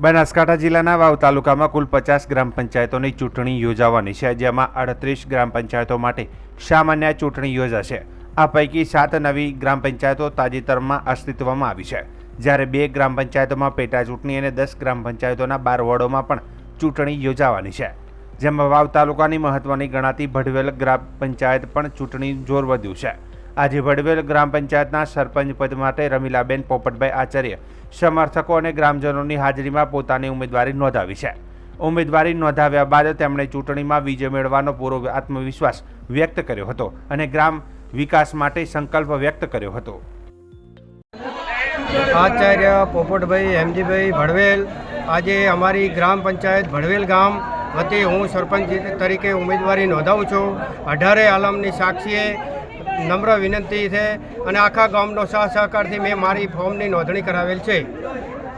બનાસકાંઠા જિલ્લાના વાવ તાલુકામાં કુલ પચાસ ગ્રામ પંચાયતોની ચૂંટણી યોજાવાની છે, જેમાં અડત્રીસ ગ્રામ પંચાયતો માટે સામાન્ય ચૂંટણી યોજાશે. આ પૈકી સાત નવી ગ્રામ પંચાયતો તાજેતરમાં અસ્તિત્વમાં આવી છે. જ્યારે બે ગ્રામ પંચાયતોમાં પેટા ચૂંટણી અને દસ ગ્રામ પંચાયતોના બાર વોર્ડોમાં પણ ચૂંટણી યોજાવાની છે. જેમાં વાવ તાલુકાની મહત્વની ગણાતી ભડવેલ ગ્રામ પંચાયત પણ ચૂંટણી જોર વધ્યું છે. આજે વડવેલ ગ્રામ પંચાયતના સરપંચ પદ માટે રમીલાબેન પોપટભાઈ આચાર્ય, સમર્થકો અને ગ્રામજનોની હાજરીમાં પોતાની ઉમેદવારી નોંધાવી છે. ઉમેદવારી નોંધાવ્યા બાદ તેમણે ચૂંટણીમાં વિજય મેળવવાનો પૂરો આત્મવિશ્વાસ વ્યક્ત કર્યો હતો અને ગ્રામ વિકાસ માટે સંકલ્પ વ્યક્ત કર્યો હતો. આચાર્ય પોપટભાઈ, એમજીભાઈ ભડવેલ આજે અમારી ગ્રામ પંચાયત ભડવેલ ગામ વતી હું સરપંચ તરીકે ઉમેદવારી નોંધાવું છું. અઢારે આલમની સાક્ષીએ નમ્ર વિનંતી છે અને આખા ગામનો સહ સહકારથી મેં મારી ફોર્મની નોંધણી કરાવેલ છે.